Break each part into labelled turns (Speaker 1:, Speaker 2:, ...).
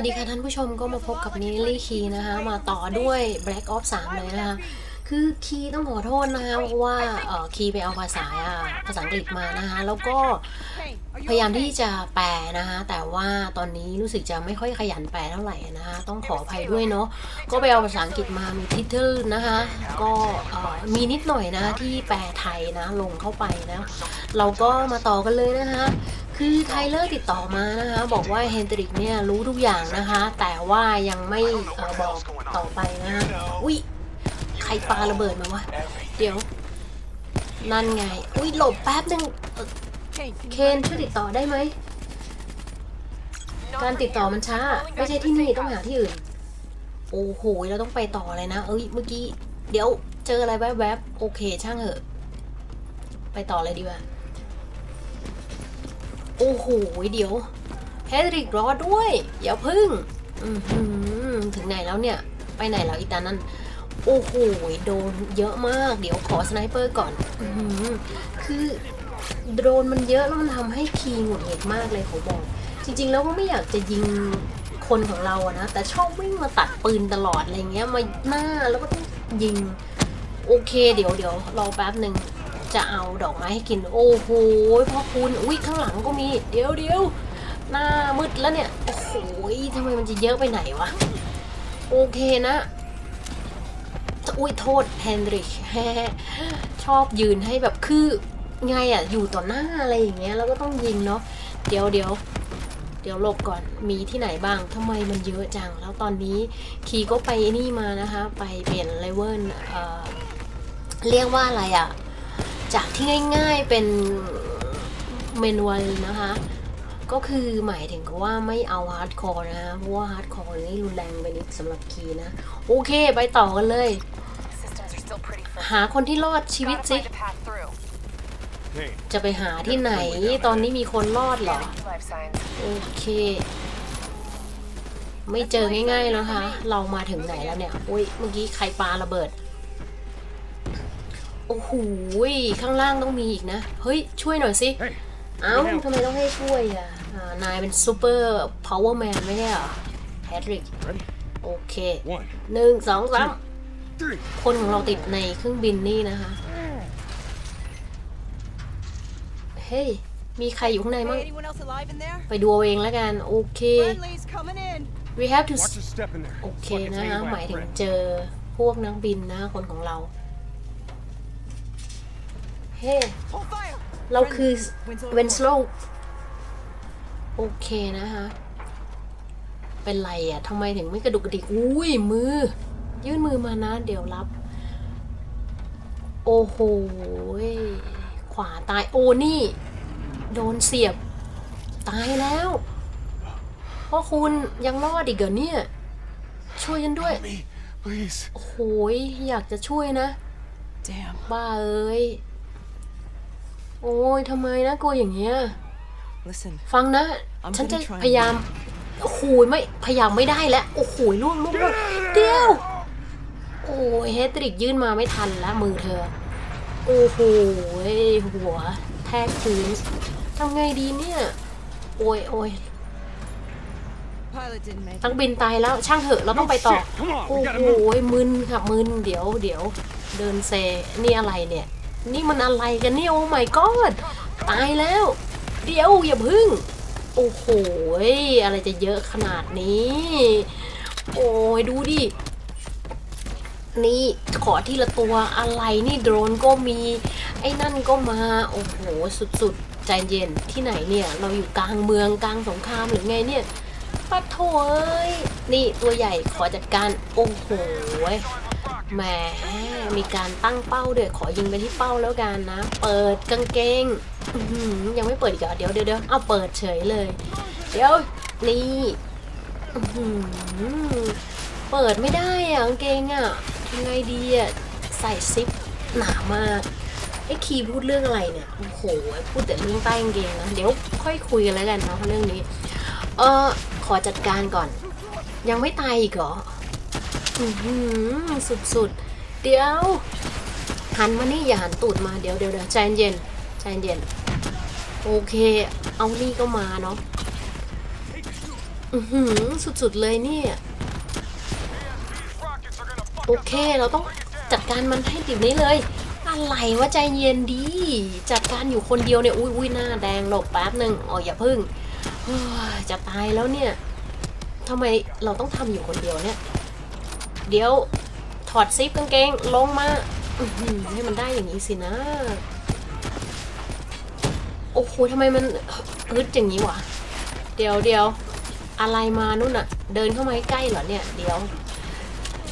Speaker 1: วัสดีค่ะท่านผู้ชมก็มาพบกับนิลลี่คีนะคะ มาต่อด้วย Black Ops 3 เลยนะคะ คือคีต้องขอโทษนะคะเพราะว่าเออคีไปเอาภาษาภาษาอังกฤษมานะคะ แล้วก็พยายามที่จะแปลนะคะ แต่ว่าตอนนี้รู้สึกจะไม่ค่อยขยันแปลเท่าไหร่นะคะ ต้องขออภัยด้วยเนาะก็ไปเอาภาษาอังกฤษมามีทิทเทิลนะคะ ก็มีนิดหน่อยนะที่แปลไทยนะลงเข้าไปนะ เราก็มาต่อกันเลยนะคะ คือไทเลอร์ติดต่อมานะคะ บอกว่าเฮนดริกเนี่ยรู้ทุกอย่างนะคะ แต่ว่ายังไม่บอกต่อไปนะคะอุ้ยใครปาระเบิดมาวะ เดี๋ยว นั่นไง อุ้ยหลบแป๊บนึงเอ่อเคนช่วยติดต่อได้ไหม การติดต่อมันช้า ไม่ใช่ที่นี่ต้องหาที่อื่น โอ้โหเราต้องไปต่อเลยนะ เอ้ยเมื่อกี้ เดี๋ยวเจออะไรแวบๆโอเคช่างเถอะ ไปต่อเลยดีกว่า โอ้โหเดี๋ยวแฮดริกรอด้วยอย่าพึ่งถึงไหนแล้วเนี่ย ไปไหนแล้วอีตานั่นโอ้โหโดนเยอะมาก เดี๋ยวขอสไนเปอร์ก่อนอคือโดนมันเยอะแล้วมันทำให้คีย์หงุดหงิดมากเลยเขาบอก จริง ๆ แล้วก็ไม่อยากจะยิงคนของเราอะนะ แต่ชอบวิ่งมาตัดปืนตลอดอะไรเงี้ยมาหน้าแล้วก็ต้องยิง โอเค เดี๋ยวเดี๋ยวรอแป๊บหนึ่ง จะเอาดอกไม้ให้กิน โอ้โหพ่อคุณอุ้ยข้างหลังก็มี เดี๋ยวเดี๋ยวหน้ามืดแล้วเนี่ย โอ้โหทำไมมันจะเยอะไปไหนวะ โอเคนะ อุ้ยโทษเฮนริชชอบยืนให้แบบคือไงอะอยู่ต่อหน้าอะไรอย่างเงี้ย แล้วก็ต้องยิงเนาะ เดี๋ยวเดี๋ยวเดี๋ยวหลบก่อน มีที่ไหนบ้าง ทำไมมันเยอะจัง แล้วตอนนี้คีก็ไปนี่มานะคะ ไปเปลี่ยนเลเวลเอ่อเรียกว่าอะไรอะ จากที่ง่ายๆเป็นเมนวลนะคะ ก็คือหมายถึงว่าไม่เอาฮาร์ดคอร์นะคะเพราะว่าฮาร์ดคอร์นี่รุนแรงไปนิดสำหรับคีนะ โอเคไปต่อกันเลย หาคนที่รอดชีวิตสิจะไปหาที่ไหนตอนนี้มีคนรอดเหรอ โอเค ไม่เจอง่ายๆแล้วค่ะ เรามาถึงไหนแล้วเนี่ย อุ้ยเมื่อกี้ใครปาระเบิด โอ้โหยข้างล่างต้องมีอีกนะ เฮ้ย ช่วยหน่อยสิ
Speaker 2: hey,
Speaker 1: เอ้าทำไมต้องให้ช่วยอะอ่านายเป็นซูเปอร์พาวเวอร์แมนไม่ใช่เหรอแฮดริก
Speaker 2: ready?
Speaker 1: โอเค
Speaker 2: One,
Speaker 1: หนึ่งสองสาม
Speaker 2: three.
Speaker 1: คนของเราติดในเครื่องบินนี่นะคะ เฮ้ย มีใครอยู่ข้างในมั้ง
Speaker 3: Anyone else alive in there?
Speaker 1: ไปดูเอาเองแล้วกัน โอเค
Speaker 3: Friendly's coming in.
Speaker 1: we have to
Speaker 2: Watch your step in there.
Speaker 1: โอเค
Speaker 2: Fucking
Speaker 1: นะคะ
Speaker 2: tangled
Speaker 1: หมายถึง
Speaker 2: friend.
Speaker 1: เจอพวกนักบินนะคนของเรา เฮ้
Speaker 3: Hold fire.
Speaker 1: เราคือ
Speaker 3: Winslow
Speaker 1: เวนสโลโอเคนะคะ เป็นไรอะทำไมถึงไม่กระดุกกระดิกอุ้ยมือ ยื่นมือมานะ เดี๋ยวรับ โอ้โหยขวาตายโอ้นี่ โดนเสียบ ตายแล้วพ่อคุณยังรอดอีกเหรอเนี่ย ช่วยกันด้วย
Speaker 2: Help me, please.
Speaker 1: โอ้โหยอยากจะช่วยนะ
Speaker 3: Damn.
Speaker 1: บ้าเอ้ย โอ้ยทำไมนะกลัวอย่างเงี้ย
Speaker 3: Listen,
Speaker 1: ฟังนะ
Speaker 3: I'm
Speaker 1: ฉันจะ
Speaker 3: gonna try
Speaker 1: พยายามโอ้โหยไม่ พยายามไม่ได้แล้ว โอ้โหยล่วงล่วงล่วงเดียว โอ้ยเฮดริกยื่นมาไม่ทันแล้วมือเธอ โอ้โหยหัว แทกพื้นทำไงดีเนี่ย โอ้ยโอ้ย
Speaker 3: pilot didn't make
Speaker 1: ตั้งบินตายแล้วช่างเถอะเราต้องไปต่อ
Speaker 2: shit, come on, we
Speaker 1: โอ้
Speaker 2: gotta
Speaker 1: โห
Speaker 2: move.
Speaker 1: มึนค่ะมึนเดี๋ยวเดี๋ยวเดินเซนี่อะไรเนี่ย นี่มันอะไรกันเนี่ยโอ้ my god ตายแล้ว เดี๋ยวอย่าพึ่ง โอ้โหยอะไรจะเยอะขนาดนี้ โอ้ยดูดิ นี่ขอทีละตัวอะไรนี่โดรนก็มี ไอ้นั่นก็มา โอ้โหสุดๆ ใจเย็นที่ไหนเนี่ย เราอยู่กลางเมืองกลางสงครามหรือไงเนี่ยปัดโถอยนี่ตัวใหญ่ขอจัดการ โอ้โห แหมมีการตั้งเป้าเด้วยขอยิงไปที่เป้าแล้วกันนะ เปิดกางเกงยังไม่เปิดอีกเหรอเดี๋ยวเดี๋ยวเดี๋ยวเอาเปิดเฉยเลย เดี๋ยวนี่เปิดไม่ได้อะกางเกงอะทำไงดีอะใส่ซิปหนามากไอ้คีพูดเรื่องอะไรเนี่ยโอ้โหพูดแต่เรื่องใต้กางเกงนะเดี๋ยวค่อยคุยกันแล้วกันเนาะเรื่องนี้ เออขอจัดการก่อน ยังไม่ตายอีกเหรอ อือหือสุดๆเดี๋ยว หันมานี่อย่าหันตูดมาเดี๋ยวเดี๋ยวเดี๋ยวใจเย็นใจเย็น โอเค เอานี่ก็มาเนาะอือหือสุดๆเลยเนี่ย โอเคเราต้องจัดการมันให้ติดนี้เลย อะไรวะใจเย็นดี จัดการอยู่คนเดียวเนี่ย อุ้ยอุ้ยหน้าแดงหลบแป๊บหนึ่งอ๋ออย่าพึ่งจะตายแล้วเนี่ยทำไมเราต้องทำอยู่คนเดียวเนี่ย เดี๋ยวถอดซิปกางเกงลงมาให้มันได้อย่างนี้สินะ โอ้โหทำไมมันอึดอย่างนี้วะ เดี๋ยวเดี๋ยวอะไรมานู่นอะเดินเข้ามาใกล้เหรอเนี่ย เดี๋ยว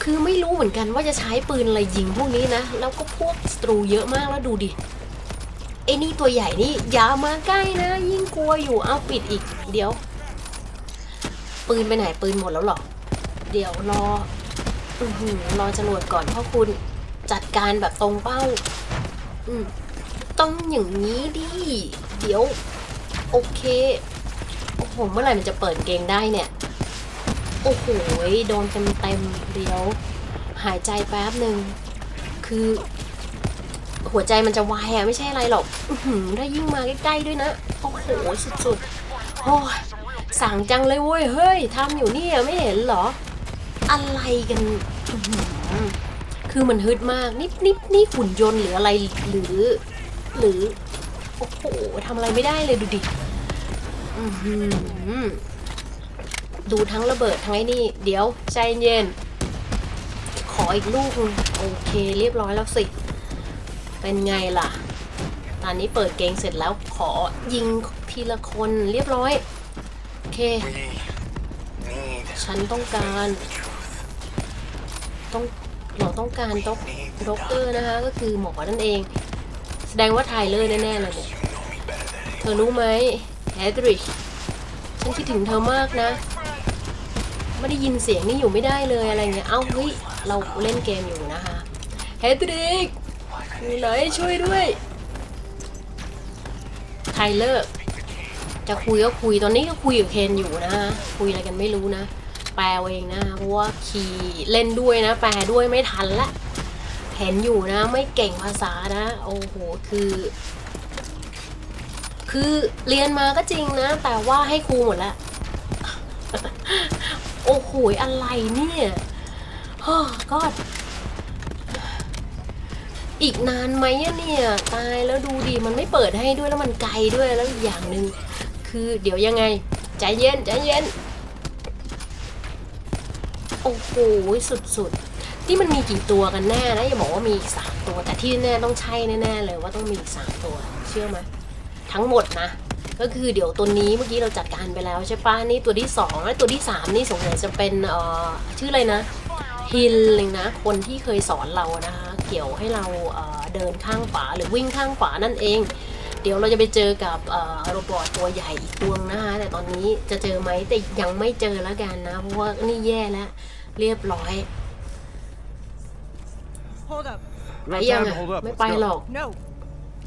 Speaker 1: คือไม่รู้เหมือนกันว่าจะใช้ปืนอะไรยิงพวกนี้นะ แล้วก็พวกศัตรูเยอะมากแล้วดูดิไอ้นี่ตัวใหญ่นี่อย่ามาใกล้นะ ยิ่งกลัวอยู่เอาปิดอีก เดี๋ยว ปืนไปไหนปืนหมดแล้วหรอ เดี๋ยวรอ อือหือรอจรวดก่อนพ่อคุณ จัดการแบบตรงเป้า อืมต้องอย่างนี้ดิ เดี๋ยว โอเค โอ้โห เมื่อไหร่มันจะเปิดเกมได้เนี่ย โอ้โห โดนเต็มเต็มเดี๋ยว หายใจแป๊บหนึ่ง คือ หัวใจมันจะวายอะไม่ใช่อะไรหรอก อือหือถ้ายิ่งมาใกล้ๆด้วยนะ โอ้โห สุดๆ โอ้สั่งจังเลยเว้ย เฮ้ยทำอยู่นี่ไม่เห็นเหรอ อะไรกันอื้อหือคือมันฮึดมากนี่นี่นี่หุ่นยนต์หรืออะไรหรือ หรือ โอ้โหทำอะไรไม่ได้เลยดูดิอือหือดูทั้งระเบิดทั้งไอ้นี่ เดี๋ยวใจเย็น ขออีกลูกนึงโอเค เรียบร้อยแล้วสิ เป็นไงล่ะ ตอนนี้เปิดเกงเสร็จแล้วขอยิงทีละคนเรียบร้อย โอเค
Speaker 2: We need
Speaker 1: ฉันต้องการ ต้องเราต้องการด็อกด็อกเตอร์นะคะ ก็คือหมอนั่นเอง แสดงว่าไทเลอร์แน่ๆเลยเนี่ยเธอรู้ไหมแฮดริชฉันคิดถึงเธอมากนะ ไม่ได้ยินเสียงนี่อยู่ไม่ได้เลยอะไรเงี้ย เอ้าเฮ้ยเราเล่นเกมอยู่นะคะแฮดริกอยู่ไหนช่วยด้วยไทเลอร์จะคุยก็คุยตอนนี้ก็คุยกับเคนอยู่นะฮะคุยอะไรกันไม่รู้นะ แปลเองนะเพราะว่าคีย์เล่นด้วยนะ แปลด้วยไม่ทันละเห็นอยู่นะ ไม่เก่งภาษานะ โอ้โหคือ คือเรียนมาก็จริงนะ แต่ว่าให้ครูหมดล้วโอ้โหอะไรเนี่ยฮ่อก็อีกนานไหมเนี่ยตายแล้วดูดิมันไม่เปิดให้ด้วยแล้วมันไกลด้วยแล้วอีกอย่างหนึ่งคือเดี๋ยวยังไง ใจเย็นใจเย็น โอ้โหสุดๆ นี่มันมีกี่ตัวกันแน่นะอย่าบอกว่ามีอีกสามตัว แต่ที่แน่ต้องใช่แน่ๆเลยว่าต้องมีอีกสามตัว เชื่อไหมทั้งหมดนะ ก็คือเดี๋ยวตัวนี้เมื่อกี้เราจัดการไปแล้วใช่ปะนี่ตัวที่สองและตัวที่สามนี่สงสัยจะเป็นเอ่อชื่ออะไรนะฮิลเลยนะ คนที่เคยสอนเรานะคะ เกี่ยวให้เราเเดินข้างฝาหรือวิ่งข้างฝานั่นเอง เดี๋ยวเราจะไปเจอกับโรบอทตัวใหญ่อีกตัวนึงนะคะ แต่ตอนนี้จะเจอไหมแต่ยังไม่เจอแล้วกันนะ เพราะว่านี่แย่แล้ว เรียบร้อย
Speaker 3: Hold up.
Speaker 1: ไป
Speaker 2: Not
Speaker 1: ยัง
Speaker 2: time to
Speaker 1: อะ
Speaker 2: hold up.
Speaker 1: ไม่
Speaker 2: Let's
Speaker 1: ไป
Speaker 2: go.
Speaker 1: หรอก
Speaker 3: No.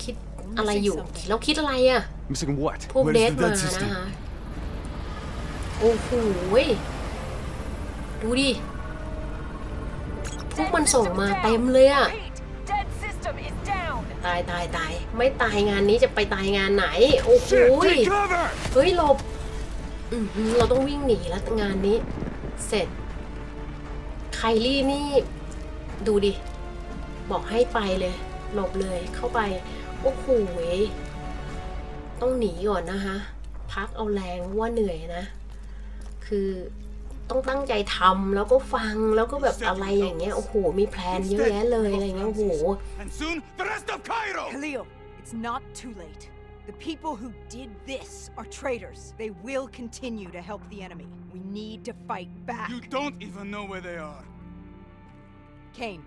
Speaker 1: คิดอะไรอยู่แล้วคิดอะไรอะ
Speaker 2: Missing what?
Speaker 1: พวก
Speaker 2: Where's
Speaker 1: เด
Speaker 2: the
Speaker 1: ทมา
Speaker 2: dead system?
Speaker 1: นะคะโอ้โหยดูดิ พวกมันส่งมาเต็มเลยอะ
Speaker 4: Repeat, dead system is down.
Speaker 1: ตายตายตายไม่ตายงานนี้จะไปตายงานไหน โอ้โห
Speaker 2: Shit,
Speaker 1: ย
Speaker 2: take cover!
Speaker 1: เฮ้ยหลบอือหือเราต้องวิ่งหนีแล้วงานนี้ เสร็จ ไคลี่นี่ดูดิ บอกให้ไปเลยหลบเลยเข้าไป โอ้โหยต้องหนีก่อนนะคะ พักเอาแรงว่าเหนื่อยนะ คือต้องตั้งใจทำแล้วก็ฟังแล้วก็แบบอะไรอย่างเงี้ยโอ้โหมีแพลนเยอะแยะเลยอะไรเงี้ยโอ้โห
Speaker 2: And soon, the rest of Cairo!
Speaker 3: Khalil, it's not too late. The people who did this are traitors. They will continue to help the enemy. We need to fight back.
Speaker 2: You don't even know where they are.
Speaker 3: Kane,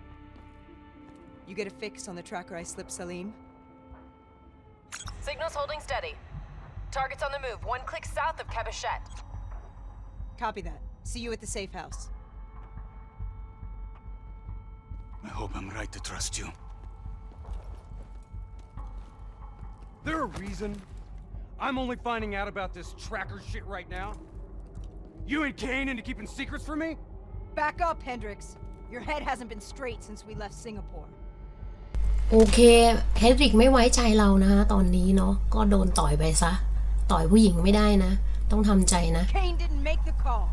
Speaker 3: you get a fix on the tracker I slipped Salim?
Speaker 4: Signals holding steady. Targets on the move, one click south of Cabochette.
Speaker 3: Copy that. See you at the safe house.
Speaker 2: I hope I'm right to trust you. There a reason I'm only finding out about this tracker shit right now? You and Kane into keeping secrets from me?
Speaker 3: Back up, Hendrix. Your head hasn't been straight since we left Singapore.
Speaker 1: โอเคเฮดริกไม่ไว้ใจเรานะคะตอนนี้เนาะก็โดนต่อยไปซะ ต่อยผู้หญิงไม่ได้นะ ต้องทำใจนะ
Speaker 3: Kane didn't make the call.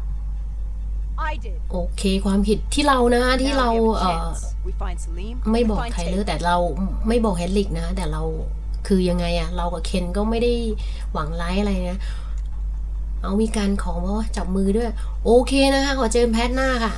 Speaker 3: I did.
Speaker 1: โอเคความผิดที่เรานะที่
Speaker 3: Now
Speaker 1: เรา
Speaker 3: we have a
Speaker 1: เอ่อ
Speaker 3: chance. We find Salim.
Speaker 1: ไม่
Speaker 3: we
Speaker 1: บอก
Speaker 3: find
Speaker 1: ไทเลอร์
Speaker 3: Tate.
Speaker 1: แต่เราไม่บอกแฮนริกนะ แต่เราคือยังไงอะเรากับเคนก็ไม่ได้หวังร้ายอะไรนะ เอามีการขอมาว่าจับมือด้วย โอเคนะคะ ขอเจอแพทหน้าค่ะ